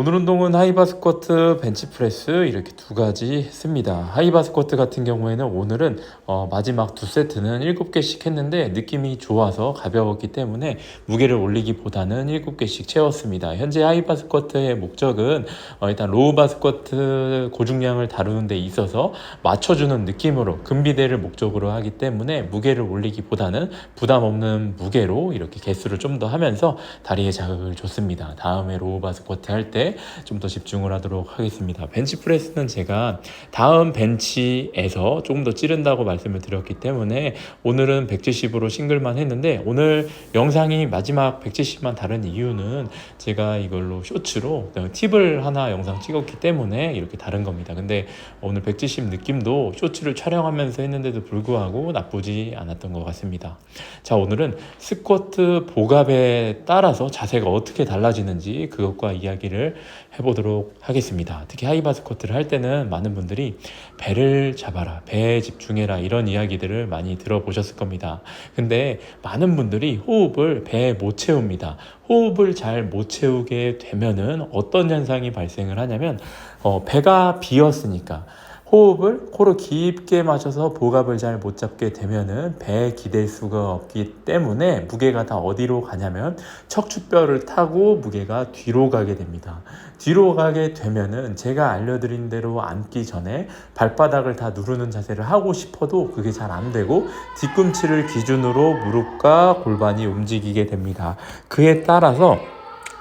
오늘 운동은 하이바 스쿼트, 벤치프레스 이렇게 두 가지 했습니다. 하이바 스쿼트 같은 경우에는 오늘은 어, 마지막 두 세트는 7개씩 했는데 느낌이 좋아서 가벼웠기 때문에 무게를 올리기보다는 7개씩 채웠습니다. 현재 하이바 스쿼트의 목적은 어, 일단 로우바 스쿼트 고중량을 다루는 데 있어서 맞춰주는 느낌으로 근비대를 목적으로 하기 때문에 무게를 올리기보다는 부담 없는 무게로 이렇게 개수를 좀 더 하면서 다리에 자극을 줬습니다. 다음에 로우바 스쿼트 할때 좀 더 집중을 하도록 하겠습니다. 벤치프레스는 제가 다음 벤치에서 조금 더 찌른다고 말씀을 드렸기 때문에 오늘은 170으로 싱글만 했는데 오늘 영상이 마지막 170만 다른 이유는 제가 이걸로 쇼츠로 팁을 하나 영상 찍었기 때문에 이렇게 다른 겁니다. 근데 오늘 170 느낌도 쇼츠를 촬영하면서 했는데도 불구하고 나쁘지 않았던 것 같습니다. 자, 오늘은 스쿼트 보갑에 따라서 자세가 어떻게 달라지는지 그것과 이야기를 해보도록 하겠습니다. 특히 하이바 스쿼트를 할 때는 많은 분들이 배를 잡아라, 배에 집중해라 이런 이야기들을 많이 들어보셨을 겁니다. 근데 많은 분들이 호흡을 배에 못 채웁니다. 호흡을 잘 못 채우게 되면은 어떤 현상이 발생을 하냐면 어, 배가 비었으니까 호흡을 코로 깊게 마셔서 복압을 잘 못 잡게 되면은 배에 기댈 수가 없기 때문에 무게가 다 어디로 가냐면 척추뼈를 타고 무게가 뒤로 가게 됩니다. 뒤로 가게 되면은 제가 알려드린 대로 앉기 전에 발바닥을 다 누르는 자세를 하고 싶어도 그게 잘 안 되고 뒤꿈치를 기준으로 무릎과 골반이 움직이게 됩니다. 그에 따라서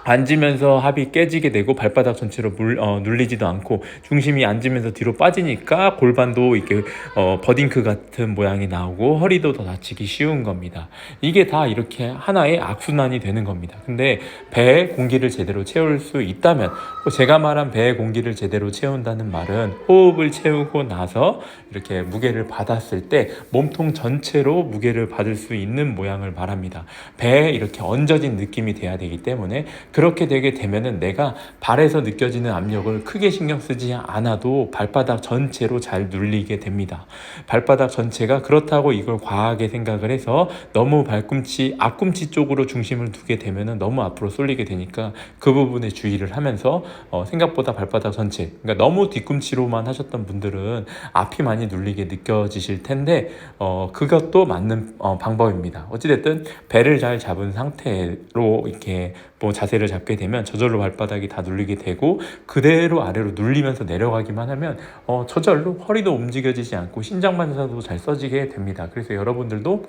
앉으면서 합이 깨지게 되고 발바닥 전체로 물, 어, 눌리지도 않고 중심이 앉으면서 뒤로 빠지니까 골반도 이렇게 어, 버딩크 같은 모양이 나오고 허리도 더 다치기 쉬운 겁니다. 이게 다 이렇게 하나의 악순환이 되는 겁니다. 근데 배에 공기를 제대로 채울 수 있다면 제가 말한 배에 공기를 제대로 채운다는 말은 호흡을 채우고 나서 이렇게 무게를 받았을 때 몸통 전체로 무게를 받을 수 있는 모양을 말합니다. 배에 이렇게 얹어진 느낌이 돼야 되기 때문에 그렇게 되게 되면은 내가 발에서 느껴지는 압력을 크게 신경 쓰지 않아도 발바닥 전체로 잘 눌리게 됩니다. 발바닥 전체가 그렇다고 이걸 과하게 생각을 해서 너무 발꿈치, 앞꿈치 쪽으로 중심을 두게 되면은 너무 앞으로 쏠리게 되니까 그 부분에 주의를 하면서 어, 생각보다 발바닥 전체, 그러니까 너무 뒤꿈치로만 하셨던 분들은 앞이 많이 눌리게 느껴지실 텐데 어, 그것도 맞는 어, 방법입니다. 어찌됐든 배를 잘 잡은 상태로 이렇게 뭐 자세를 잡게 되면 저절로 발바닥이 다 눌리게 되고 그대로 아래로 눌리면서 내려가기만 하면 어, 저절로 허리도 움직여지지 않고 신장 반사도 잘 써지게 됩니다. 그래서 여러분들도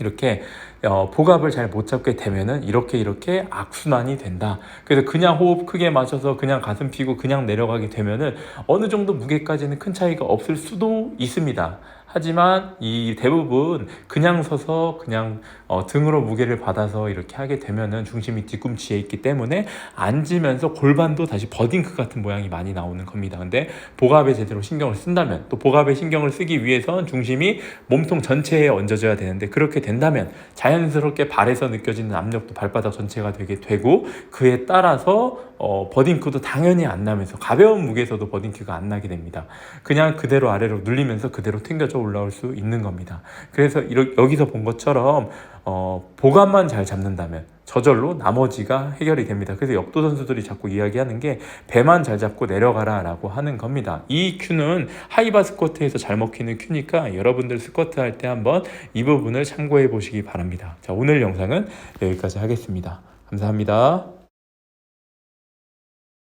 이렇게 어, 복압을 잘 못 잡게 되면은 이렇게 이렇게 악순환이 된다. 그래서 그냥 호흡 크게 마셔서 그냥 가슴 피고 그냥 내려가게 되면은 어느 정도 무게까지는 큰 차이가 없을 수도 있습니다. 하지만 이 대부분 그냥 서서 그냥 어, 등으로 무게를 받아서 이렇게 하게 되면은 중심이 뒤꿈치에 있기 때문에 앉으면서 골반도 다시 버딩크 같은 모양이 많이 나오는 겁니다. 근데 복압에 제대로 신경을 쓴다면 또 복압에 신경을 쓰기 위해선 중심이 몸통 전체에 얹어져야 되는데 그렇게 된다면 자연스럽게 발에서 느껴지는 압력도 발바닥 전체가 되게 되고 그에 따라서 어, 버딩크도 당연히 안 나면서 가벼운 무게에서도 버딩크가 안 나게 됩니다. 그냥 그대로 아래로 눌리면서 그대로 튕겨져 올라올 수 있는 겁니다. 그래서 이러, 여기서 본 것처럼 어, 보감만 잘 잡는다면 저절로 나머지가 해결이 됩니다. 그래서 역도 선수들이 자꾸 이야기하는 게 배만 잘 잡고 내려가라 라고 하는 겁니다. 이 큐는 하이바 스쿼트에서 잘 먹히는 큐니까 여러분들 스쿼트 할 때 한번 이 부분을 참고해 보시기 바랍니다. 자, 오늘 영상은 여기까지 하겠습니다. 감사합니다.